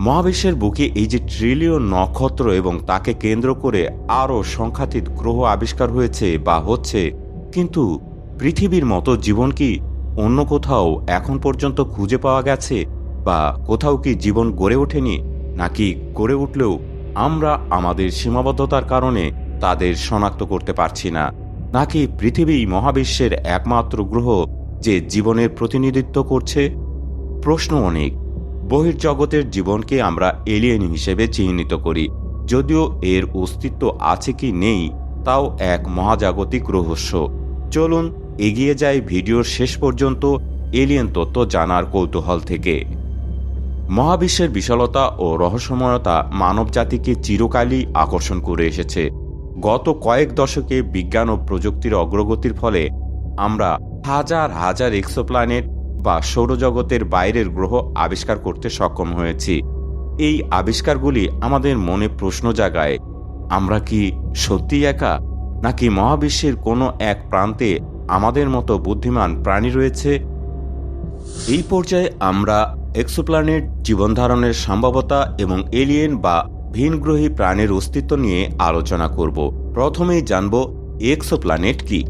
মহাবিশ্বের বুকে এই যে ট্রিলিয়ন নক্ষত্র এবং তাকে কেন্দ্র করে আরও সংখ্যাতীত গ্রহ আবিষ্কার হয়েছে বা হচ্ছে, কিন্তু পৃথিবীর মতো জীবন কি অন্য কোথাও এখন পর্যন্ত খুঁজে পাওয়া গেছে? বা কোথাও কি জীবন গড়ে ওঠেনি? নাকি গড়ে উঠলেও আমরা আমাদের সীমাবদ্ধতার কারণে তাদের শনাক্ত করতে পারছি না? নাকি পৃথিবী মহাবিশ্বের একমাত্র গ্রহ যে জীবনের প্রতিনিধিত্ব করছে? প্রশ্ন অনেক। বহির্জগতের জীবনকে আমরা এলিয়েন হিসেবে চিহ্নিত করি। যদিও এর অস্তিত্ব আছে কি নেই, তাও এক মহাজাগতিক রহস্য। চলুন এগিয়ে যাই ভিডিওর শেষ পর্যন্ত এলিয়েন তত্ত্ব জানার কৌতূহল থেকে। মহাবিশ্বের বিশালতা ও রহস্যময়তা মানবজাতিকে চিরকালই আকর্ষণ করে এসেছে। গত কয়েক দশকে বিজ্ঞান ও প্রযুক্তির অগ্রগতির ফলে আমরা হাজার হাজার এক্সোপ্ল্যানেট বা সৌরজগতের বাইরের গ্রহ আবিষ্কার করতে সক্ষম হয়েছি। এই আবিষ্কারগুলি আমাদের মনে প্রশ্ন জাগায়, আমরা কি সত্যিই একা? নাকি মহাবিশ্বের কোনো এক প্রান্তে আমাদের মতো বুদ্ধিমান প্রাণী রয়েছে? এই পর্যায়ে আমরা এক্সোপ্ল্যানেট জীবনধারণের সম্ভাবতা এবং এলিয়েন বা ভিনগ্রহী প্রাণের অস্তিত্ব নিয়ে আলোচনা করব। প্রথমেই জানব এক্সোপ্ল্যানেট কি।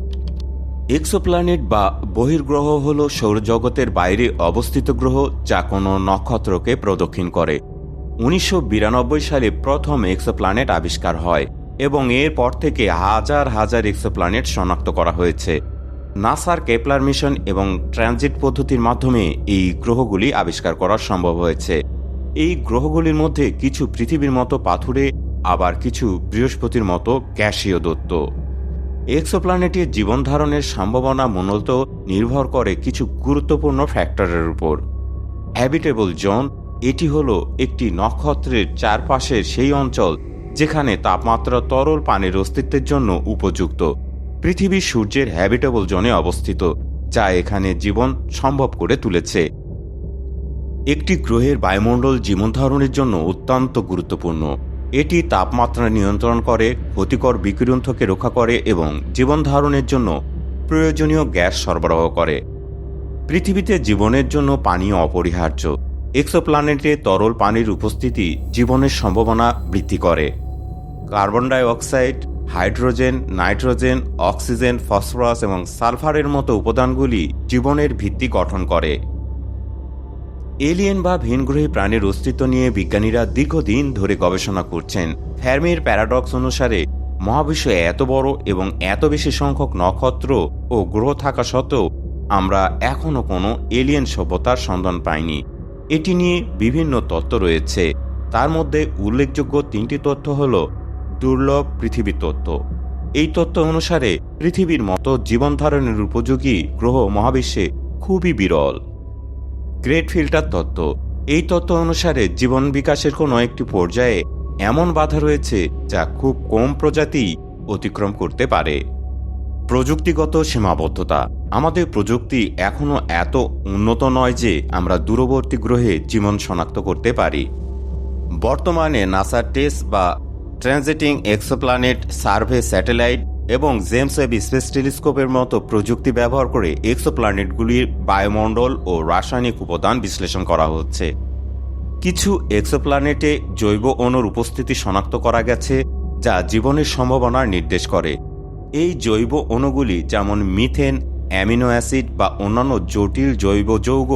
এক্সোপ্ল্যানেট বা বহির্গ্রহ হল সৌরজগতের বাইরে অবস্থিত গ্রহ যা কোনো নক্ষত্রকে প্রদক্ষিণ করে। উনিশশো বিরানব্বই সালে প্রথম এক্সোপ্ল্যানেট আবিষ্কার হয় এবং এরপর থেকে হাজার হাজার এক্সোপ্ল্যানেট শনাক্ত করা হয়েছে। নাসার কেপলার মিশন এবং ট্রানজিট পদ্ধতির মাধ্যমে এই গ্রহগুলি আবিষ্কার করা সম্ভব হয়েছে। এই গ্রহগুলির মধ্যে কিছু পৃথিবীর মতো পাথুরে, আবার কিছু বৃহস্পতির মতো ক্যাশীয় দত্ত এক্সোপ্ল্যানেটের জীবন ধারণের সম্ভাবনা মূলত নির্ভর করে কিছু গুরুত্বপূর্ণ ফ্যাক্টরের উপর। হ্যাবিটেবল জোন, এটি হলো একটি নক্ষত্রের চারপাশের সেই অঞ্চল যেখানে তাপমাত্রা তরল পানির অস্তিত্বের জন্য উপযুক্ত। পৃথিবী সূর্যের হ্যাবিটেবল জোনে অবস্থিত, যা এখানে জীবন সম্ভব করে তুলেছে। একটি গ্রহের বায়ুমণ্ডল জীবন ধারণের জন্য অত্যন্ত গুরুত্বপূর্ণ। এটি তাপমাত্রা নিয়ন্ত্রণ করে, ক্ষতিকর বিকিরণ থেকে রক্ষা করে এবং জীবন ধারণের জন্য প্রয়োজনীয় গ্যাস সরবরাহ করে। পৃথিবীতে জীবনের জন্য পানি অপরিহার্য। এক্সোপ্ল্যানেটে তরল পানির উপস্থিতি জীবনের সম্ভাবনা বৃদ্ধি করে। Carbon dioxide hydrogen, nitrogen, oxygen, phosphorus এবং সালফারের মতো উপাদানগুলি জীবনের ভিত্তি গঠন করে। এলিয়েন বা ভিনগ্রহী প্রাণীর অস্তিত্ব নিয়ে বিজ্ঞানীরা দীর্ঘদিন ধরে গবেষণা করছেন। ফ্যারমির প্যারাডক্স অনুসারে, মহাবিশ্বে এত বড় এবং এত বেশি সংখ্যক নক্ষত্র ও গ্রহ থাকা সত্ত্বেও আমরা এখনও কোনো এলিয়েন সভ্যতার সন্ধান পাইনি। এটি নিয়ে বিভিন্ন তত্ত্ব রয়েছে। তার মধ্যে উল্লেখযোগ্য তিনটি তথ্য হল দুর্লভ পৃথিবী তত্ত্ব। এই তত্ত্ব অনুসারে পৃথিবীর মতো জীবন ধারণের উপযোগী গ্রহ মহাবিশ্বে খুবই বিরল। গ্রেট ফিল্টার তত্ত্ব। এই তত্ত্ব অনুসারে জীবন বিকাশের কোনো একটি পর্যায়ে এমন বাধা রয়েছে যা খুব কম প্রজাতি অতিক্রম করতে পারে। প্রযুক্তিগত সীমাবদ্ধতা। আমাদের প্রযুক্তি এখনও এত উন্নত নয় যে আমরা দূরবর্তী গ্রহে জীবন শনাক্ত করতে পারি। বর্তমানে নাসার টেস্ট বা ট্রানজিটিং এক্সোপ্ল্যানেট সার্ভে স্যাটেলাইট এবং জেমস ওয়েব স্পেস টেলিস্কোপের মতো প্রযুক্তি ব্যবহার করে এক্সোপ্ল্যানেটগুলির বায়ুমণ্ডল ও রাসায়নিক উপাদান বিশ্লেষণ করা হচ্ছে। কিছু এক্সোপ্ল্যানেটে জৈব অণুর উপস্থিতি শনাক্ত করা গেছে, যা জীবনের সম্ভাবনা নির্দেশ করে। এই জৈব অণুগুলি যেমন মিথেন, অ্যামিনো অ্যাসিড বা অন্যান্য জটিল জৈব যৌগ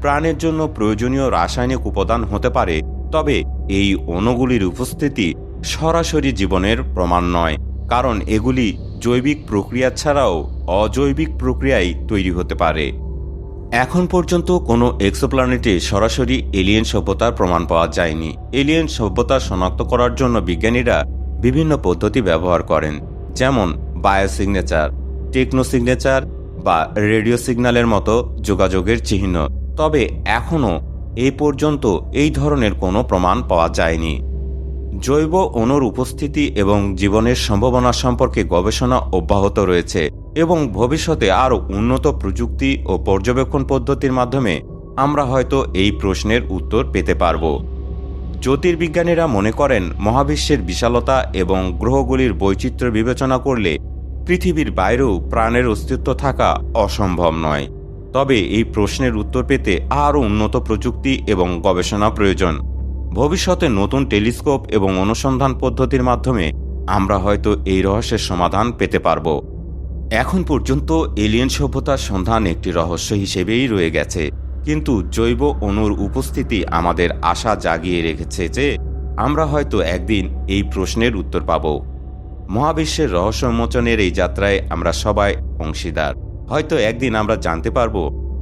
প্রাণের জন্য প্রয়োজনীয় রাসায়নিক উপাদান হতে পারে, তবে এই অণুগুলির উপস্থিতি সরাসরি জীবনের প্রমাণ নয়। কারণ এগুলি জৈবিক প্রক্রিয়া ছাড়াও অজৈবিক প্রক্রিয়ায় তৈরি হতে পারে। এখন পর্যন্ত কোনো এক্সোপ্ল্যানেটে সরাসরি এলিয়েন সভ্যতার প্রমাণ পাওয়া যায়নি। এলিয়েন সভ্যতা শনাক্ত করার জন্য বিজ্ঞানীরা বিভিন্ন পদ্ধতি ব্যবহার করেন, যেমন বায়োসিগনেচার, টেকনোসিগনেচার বা রেডিও সিগন্যালের মতো যোগাযোগের চিহ্ন। তবে এখনও এই পর্যন্ত এই ধরনের কোনো প্রমাণ পাওয়া যায়নি। জৈব অণুর উপস্থিতি এবং জীবনের সম্ভাবনা সম্পর্কে গবেষণা অব্যাহত রয়েছে এবং ভবিষ্যতে আরও উন্নত প্রযুক্তি ও পর্যবেক্ষণ পদ্ধতির মাধ্যমে আমরা হয়তো এই প্রশ্নের উত্তর পেতে পারব। জ্যোতির্বিজ্ঞানীরা মনে করেন, মহাবিশ্বের বিশালতা এবং গ্রহগুলির বৈচিত্র্য বিবেচনা করলে পৃথিবীর বাইরেও প্রাণের অস্তিত্ব থাকা অসম্ভব নয়। তবে এই প্রশ্নের উত্তর পেতে আরও উন্নত প্রযুক্তি এবং গবেষণা প্রয়োজন। ভবিষ্যতে নতুন টেলিস্কোপ এবং অনুসন্ধান পদ্ধতির মাধ্যমে আমরা হয়তো এই রহস্যের সমাধান পেতে পারব। এখন পর্যন্ত এলিয়েন সভ্যতার সন্ধান একটি রহস্য হিসেবেই রয়ে গেছে। কিন্তু জৈব অণুর উপস্থিতি আমাদের আশা জাগিয়ে রেখেছে যে আমরা হয়তো একদিন এই প্রশ্নের উত্তর পাব। মহাবিশ্বের রহস্য উন্মোচনের এই যাত্রায় আমরা সবাই অংশীদার। হয়তো একদিন আমরা জানতে পারব,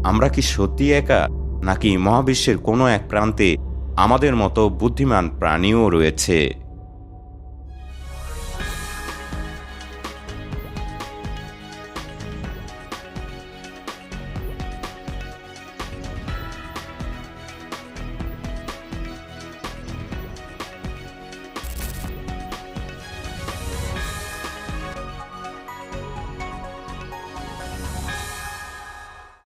আমরা কি সত্যি একা, নাকি মহাবিশ্বের কোনো এক প্রান্তে আমাদের মতো বুদ্ধিমান প্রাণীও রয়েছে।